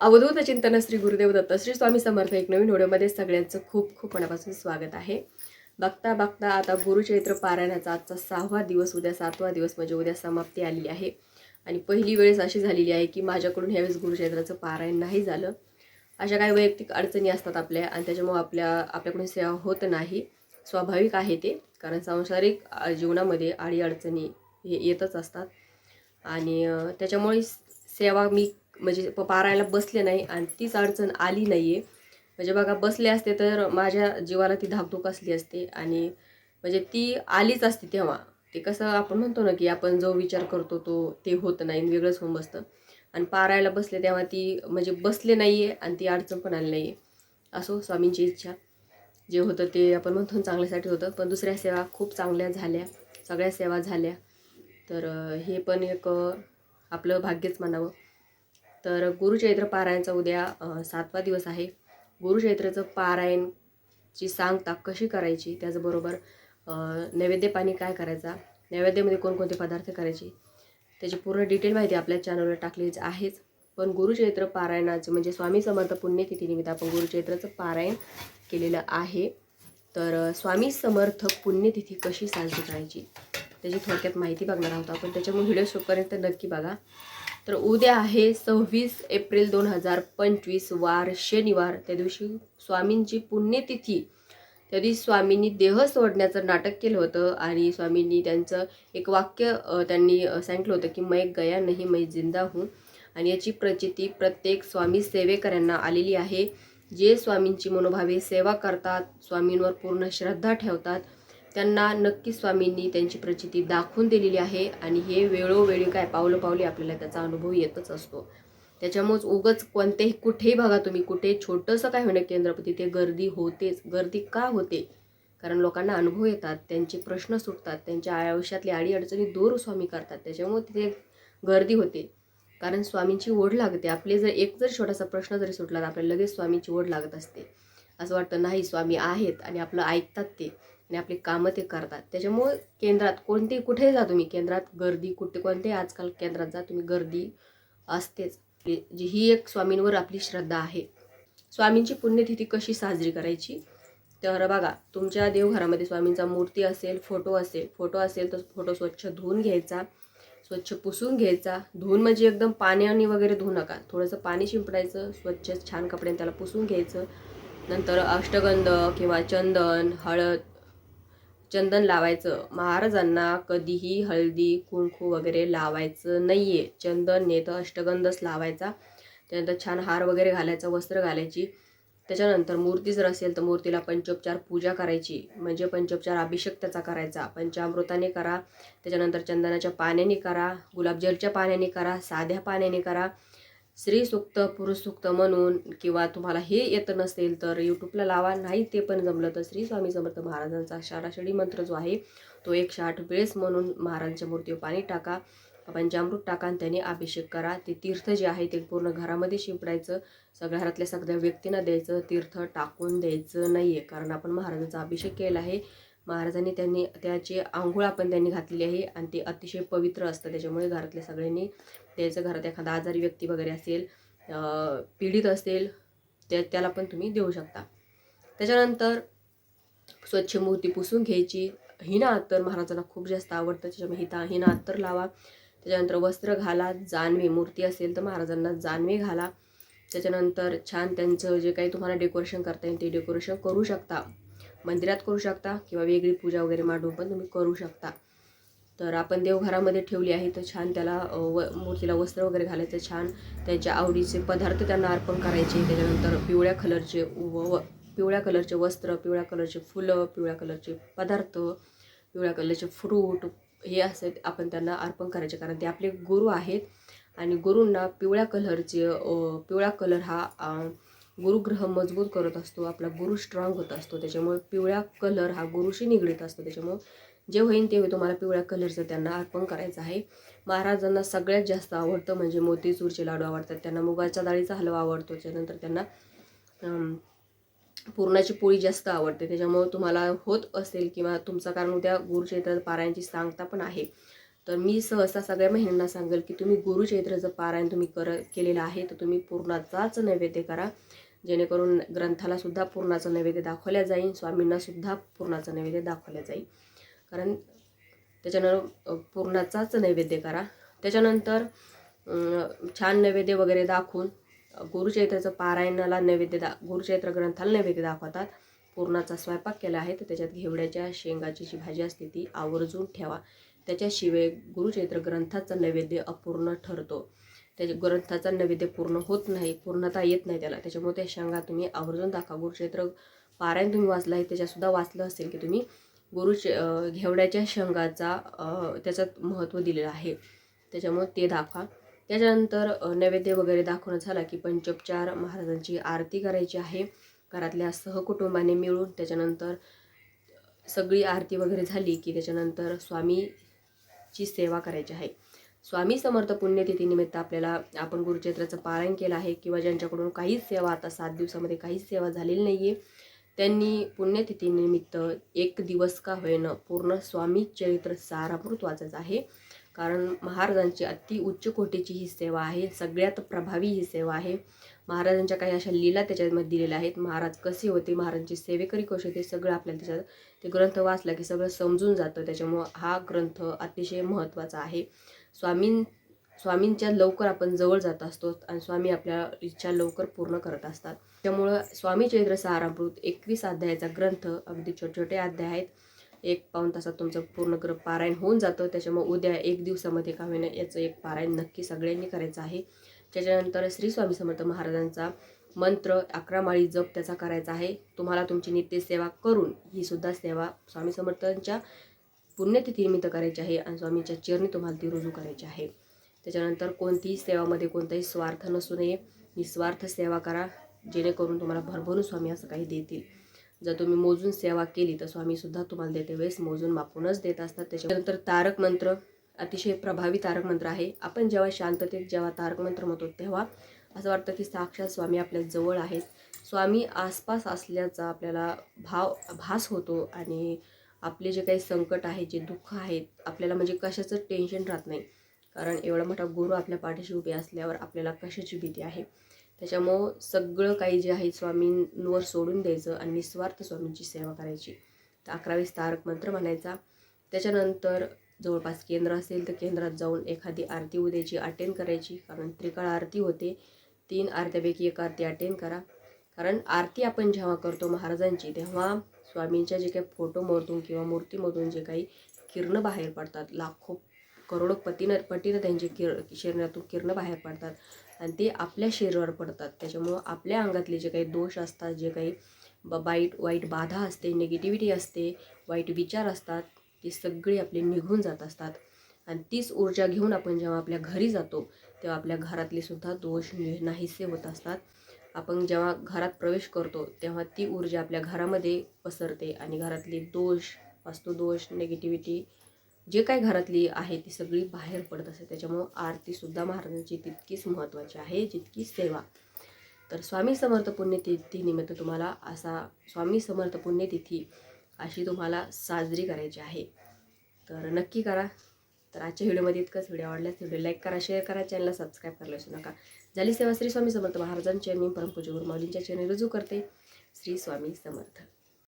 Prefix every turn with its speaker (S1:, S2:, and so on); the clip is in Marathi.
S1: अवधूत चिंतन श्री गुरुदेव दत्त श्री स्वामी समर्थ एक नवीन व्हिडिओमध्ये सगळ्यांचं खूप खूप मनापासून स्वागत आहे. बघता बघता आता गुरुचरित्र पारायणाचा आजचा सहावा दिवस उद्या सातवा दिवस म्हणजे उद्या समाप्ती आलेली आहे. आणि पहिली वेळेस अशी झालेली आहे की माझ्याकडून ह्यावेळेस गुरुचरित्राचं पारायण नाही झालं. अशा काही वैयक्तिक अडचणी असतात आपल्या आणि त्याच्यामुळं आपल्या आपल्याकडून सेवा होत नाही. स्वाभाविक आहे ते कारण सांसारिक जीवनामध्ये आडी अडचणी हे येतच असतात. आणि त्याच्यामुळे सेवा मी म्हणजे प- पारायला बसले नाही आणि तीच अडचण आली नाही आहे म्हणजे बघा बसले असते तर माझ्या जीवाला ती धाकधूक असली असते आणि म्हणजे ती आलीच असते तेव्हा. ते कसं आपण म्हणतो ना की आपण जो विचार करतो तो ते होत नाही आणि वेगळंच होऊन बसतं. आणि पारायला बसले तेव्हा ती म्हणजे बसले नाही आहे आणि ती अडचण पण आली नाही आहे असो स्वामींची इच्छा. जे होतं ते आपण म्हणतो चांगल्यासाठी होतं. पण दुसऱ्या सेवा खूप चांगल्या झाल्या. सगळ्या सेवा झाल्या. तर हे पण एक आपलं भाग्यच म्हणावं. तर गुरुचैत्र पारायणचा उद्या सातवा दिवस आहे. गुरुचैत्राचं पारायणची सांगता कशी करायची? त्याचबरोबर नैवेद्य पाणी काय करायचा? नैवेद्यामध्ये कोणकोणते पदार्थ करायचे? त्याची पूर्ण डिटेल माहिती आपल्या चॅनलवर टाकलीच आहेच. पण गुरुचैत्र पारायणाचं म्हणजे स्वामी समर्थ पुण्यतिथीनिमित्त आपण गुरुचैत्राचं पारायण केलेलं आहे. तर स्वामी समर्थ पुण्यतिथी कशी साजरी करायची? त्याची थोडक्यात माहिती बघणार आहोत आपण. त्याच्यामुळे व्हिडिओ शोपर्यंत नक्की बघा. तर उद्या आहे सव्वीस एप्रिल दोन हजार पंचवीस वार शनिवार. त्या दिवशी स्वामींची पुण्यतिथी. त्या दिवशी स्वामींनी देह सोडण्याचं नाटक केलं होतं आणि स्वामींनी त्यांचं एक वाक्य त्यांनी सांगितलं होतं की मै गया नाही मै जिंदा हूँ. आणि याची प्रचिती प्रत्येक स्वामी सेवेकऱ्यांना आलेली आहे. जे स्वामींची मनोभावे सेवा करतात स्वामींवर पूर्ण श्रद्धा ठेवतात त्यांना नक्की स्वामींनी त्यांची प्रचिती दाखवून दिलेली आहे आणि हे वेळोवेळी काय पावलं पावली आपल्याला त्याचा अनुभव येतच असतो. त्याच्यामुळेच उगच कोणत्याही कुठेही बघा तुम्ही कुठे छोटंसं काय होणं केंद्रपती तिथे गर्दी होतेच. गर्दी का होते? कारण लोकांना अनुभव येतात त्यांचे प्रश्न सुटतात त्यांच्या आयुष्यातल्या आडी अडचणी दूर स्वामी करतात. त्याच्यामुळे तिथे गर्दी होते. कारण स्वामींची ओढ लागते. आपले जर एक जर छोटासा प्रश्न जरी सुटला तर आपल्याला लगेच स्वामींची ओढ लागत असते. असं वाटतं नाही स्वामी आहेत आणि आपलं ऐकतात ते. आणि आपली कामं ते करतात. त्याच्यामुळे केंद्रात कोणते कुठेही जा तुम्ही केंद्रात? गर्दी कुठे कोणते आजकाल केंद्रात जा तुम्ही गर्दी असतेच. जी ही एक स्वामींवर आपली श्रद्धा आहे. स्वामींची पुण्यतिथी कशी साजरी करायची? तर बघा तुमच्या देवघरामध्ये स्वामींचा मूर्ती असेल फोटो असेल फोटो असेल तर फोटो स्वच्छ धुवून घ्यायचा स्वच्छ पुसून घ्यायचा. धुवून म्हणजे एकदम पाण्याने वगैरे धुवू नका. थोडंसं पाणी शिंपडायचं स्वच्छ छान कपड्याने त्याला पुसून घ्यायचं. नंतर अष्टगंध किंवा चंदन हळद चंदन लावायचं. महाराजांना कधीही हळदी कुंकू वगैरे लावायचं नाही आहे चंदन ने तर अष्टगंधच लावायचा. त्यानंतर छान हार वगैरे घालायचा वस्त्र घालायची. त्याच्यानंतर मूर्ती जर असेल तर मूर्तीला पंचोपचार पूजा करायची. म्हणजे पंचोपचार अभिषेक त्याचा करायचा. पंचामृताने करा. त्याच्यानंतर चंदनाच्या पाण्याने करा. गुलाबजलच्या पाण्याने करा. साध्या पाण्याने करा. स्त्री सुक्त पुरुष सुक्त म्हणून किंवा तुम्हाला हे येत नसेल तर यूट्यूबला लावा. नाही ते पण जमलं तर श्री स्वामी समर्थ महाराजांचा शाराषडी मंत्र जो आहे तो एकशे आठ वेळेस म्हणून महाराजांच्या मूर्तीवर पाणी टाका. पंचामृत टाका आणि त्याने अभिषेक करा. ते तीर्थ जे आहे ते पूर्ण घरामध्ये शिंपडायचं. सगळ्या घरातल्या सगळ्या व्यक्तींना द्यायचं. तीर्थ टाकून द्यायचं नाही आहे कारण आपण महाराजांचा अभिषेक केला आहे. महाराजांनी त्यांनी त्याची आंघोळ आपण त्यांनी घातलेली आहे आणि ते अतिशय पवित्र असतं. त्याच्यामुळे घरातल्या सगळ्यांनी त्याचं घरात एखादा आजारी व्यक्ती वगैरे असेल पीडित असेल त्या त्याला पण तुम्ही देऊ शकता. त्याच्यानंतर स्वच्छ मूर्ती पुसून घ्यायची. हिना अत्तर महाराजांना खूप जास्त आवडतं. त्याच्यामुळे हिता हिना अत्तर लावा. त्याच्यानंतर वस्त्र घाला. जानवे मूर्ती असेल तर महाराजांना जानवे घाला. त्याच्यानंतर छान त्यांचं जे काही तुम्हाला डेकोरेशन करता येईल ते डेकोरेशन करू शकता. मंदिरात करू शकता किंवा वेगळी पूजा वगैरे मांडून पण तुम्ही करू शकता. तर आपण देवघरामध्ये ठेवली आहे तर छान त्याला व मूर्तीला वस्त्र वगैरे घालायचं छान. त्यांच्या आवडीचे पदार्थ त्यांना अर्पण करायचे. त्याच्यानंतर पिवळ्या कलरचे व व- पिवळ्या कलरचे वस्त्र पिवळ्या कलरचे फुलं पिवळ्या कलरचे पदार्थ पिवळ्या कलरचे फ्रूट हे असे आपण त्यांना अर्पण करायचे. कारण ते आपले गुरु आहेत आणि गुरूंना पिवळ्या कलरचे पिवळा कलर हा गुरुग्रह मजबूत करत असतो आपला गुरु स्ट्रॉंग होत असतो. त्याच्यामुळे पिवळ्या कलर हा गुरुशी निगडीत असतो. त्याच्यामुळे जे होईन ते होईल. तुम्हाला पिवळ्या कलरचं त्यांना अर्पण करायचं आहे. महाराजांना सगळ्यात जास्त आवडतं म्हणजे मोतीचूरचे लाडू आवडतात. त्यांना मुगाच्या डाळीचा हलवा आवडतो. त्याच्यानंतर त्यांना पुरणाची पोळी जास्त आवडते. त्याच्यामुळं तुम्हाला होत असेल किंवा तुमचा कारण उद्या गुरुचैत्र पारायणची सांगता पण आहे. तर मी सहसा सगळ्या महिलांना सांगेल की तुम्ही गुरुचैत्राचं पारायण तुम्ही कर केलेलं आहे तर तुम्ही पूर्णाचाच नैवेद्य करा. जेणेकरून ग्रंथाला सुद्धा पूर्णाचं नैवेद्य दाखवल्या जाईल स्वामींना सुद्धा पूर्णाचं नैवेद्य दाखवल्या जाईल. कारण त्याच्यानं पूर्णाचाच नैवेद्य करा. त्याच्यानंतर छान नैवेद्य वगैरे दाखवून गुरुचैत्राचं पारायणाला नैवेद्य दा गुरुचैत्र ग्रंथाला नैवेद्य दाखवतात. पूर्णाचा स्वयंपाक केला आहे तर त्याच्यात घेवड्याच्या शेंगाची जी भाजी असते ती आवर्जून ठेवा. त्याच्याशिवाय गुरुचैत्र ग्रंथाचा नैवेद्य अपूर्ण ठरतो. त्याच्या ग्रंथाचा नैवेद्य पूर्ण होत नाही पूर्णता येत नाही त्याला. त्याच्यामुळे त्या शेंगा तुम्ही आवर्जून दाखवा. गुरुक्षेत्र पारायण तुम्ही वाचलं आहे त्याच्यासुद्धा वाचलं असेल की तुम्ही गुरुचे घेवड्याच्या शेंगाचा त्याचं महत्त्व दिलेलं आहे. त्याच्यामुळे ते दाखवा. त्याच्यानंतर नैवेद्य वगैरे दाखवणं झाला की पंचोपचार महाराजांची आरती करायची आहे. घरातल्या सहकुटुंबाने मिळून त्याच्यानंतर सगळी आरती वगैरे झाली की त्याच्यानंतर स्वामीची सेवा करायची आहे. स्वामी समर्थ पुण्यतिथीनिमित्त आपल्याला आपण गुरुचरित्राचं पारायण केलं आहे किंवा ज्यांच्याकडून काहीच सेवा आता सात दिवसामध्ये काहीच सेवा झालेली नाही आहे त्यांनी पुण्यतिथीनिमित्त एक दिवस का होईनं पूर्ण स्वामी चरित्र सारामृत वाचायचं आहे. कारण महाराजांची अति उच्च कोटीची ही सेवा आहे सगळ्यात प्रभावी ही सेवा आहे. महाराजांच्या काही अशा लीला त्याच्यामध्ये दिलेल्या आहेत. महाराज कसे होते महाराजांची सेवेकरी कसे होते सगळं आपल्याला त्याच्यात ते ग्रंथ वाचला की सगळं समजून जातं. त्याच्यामुळं हा ग्रंथ अतिशय महत्त्वाचा आहे. स्वामीं स्वामींच्या लवकर आपण जवळ जात असतो आणि स्वामी आपल्या इच्छा लवकर पूर्ण करत असतात. त्यामुळं स्वामी चैत्र सारामृत एकवीस अध्यायाचा ग्रंथ अगदी छोटे छोटे अध्याय आहेत. एक पाऊन तासात तुमचं पूर्ण ग्र पारायण होऊन जातं. त्याच्यामुळे उद्या एक दिवसामध्ये का होईना याचं एक पारायण नक्की सगळ्यांनी करायचं आहे. त्याच्यानंतर श्री स्वामी समर्थ महाराजांचा मंत्र अकरा माळी जप त्याचा करायचा आहे. तुम्हाला तुमची नित्यसेवा करून ही सुद्धा सेवा स्वामी समर्थांच्या पुण्यतिथीनिमित्त करायची आहे आणि स्वामींच्या चरणी तुम्हाला ती रुजू करायची आहे. त्याच्यानंतर कोणतीही सेवामध्ये कोणताही स्वार्थ नसू नये. निस्वार्थ सेवा करा जेणेकरून तुम्हाला भरभरून स्वामी असं काही देतील. जर तुम्ही मोजून सेवा केली तर स्वामीसुद्धा तुम्हाला देते. वेळेस मोजून मापूनच देत असतात. त्याच्यानंतर तारक मंत्र अतिशय प्रभावी तारक मंत्र आहे. आपण जेव्हा शांततेत जेव्हा तारक मंत्र म्हणतो तेव्हा असं वाटतं की साक्षात स्वामी आपल्या जवळ आहेत. स्वामी आसपास असल्याचा आपल्याला भाव भास होतो आणि आपले जे काही संकट आहे जे दुःख आहेत आपल्याला म्हणजे कशाचं टेन्शन राहत नाही. कारण एवढा मोठा गुरु आपल्या पाठीशी उभे असल्यावर आपल्याला कशाची भीती आहे? त्याच्यामुळं सगळं काही जे आहे स्वामींवर सोडून द्यायचं आणि निस्वार्थ स्वामींची सेवा करायची. तर अकरावीस तारक मंत्र म्हणायचा. त्याच्यानंतर जवळपास केंद्र असेल तर केंद्रात जाऊन एखादी आरती उद्याची अटेंड करायची. कारण त्रिकाळ आरती होते. तीन आरत्यापैकी एक आरती अटेंड करा. कारण आरती आपण जेव्हा करतो महाराजांची तेव्हा स्वामींच्या जे काही फोटोमधून किंवा मूर्तीमधून जे काही किरणं बाहेर पडतात लाखो करोडो पतीनं पटीनं त्यांचे किर शरीरातून किरणं बाहेर पडतात आणि ते आपल्या शरीरावर पडतात. त्याच्यामुळं आपल्या अंगातले जे काही दोष असतात जे काही ब वाईट वाईट बाधा असते निगेटिव्हिटी असते वाईट विचार असतात ती सगळी आपली निघून जात असतात. आणि तीच ऊर्जा घेऊन आपण जेव्हा आपल्या घरी जातो तेव्हा आपल्या घरातले सुद्धा दोष नाहीसे होत असतात. आपण जेव्हा घरात प्रवेश करतो तेव्हा ती ऊर्जा आपल्या घरामध्ये पसरते आणि घरातले दोष वास्तुदोष निगेटिव्हिटी जे काही घरातली आहे ती सगळी बाहेर पडत असते. त्याच्यामुळं आरतीसुद्धा महाराजांची तितकीच महत्त्वाची आहे जितकी सेवा. तर स्वामी समर्थ पुण्यतिथीनिमित्त तुम्हाला असा स्वामी समर्थ पुण्यतिथी अशी तुम्हाला साजरी करायची आहे. तर नक्की करा. तर आजच्या व्हिडिओमध्ये इतकंच. व्हिडिओ आवडल्यास व्हिडिओ लाईक करा शेअर करा चॅनलला सबस्क्राईब करायला विसरू नका. झाली सेवा श्री स्वामी समर्थ महाराजांच्या मी परमपूज्य गुरुमाऊलींच्या चरणी रुजू करते. श्री स्वामी समर्थ.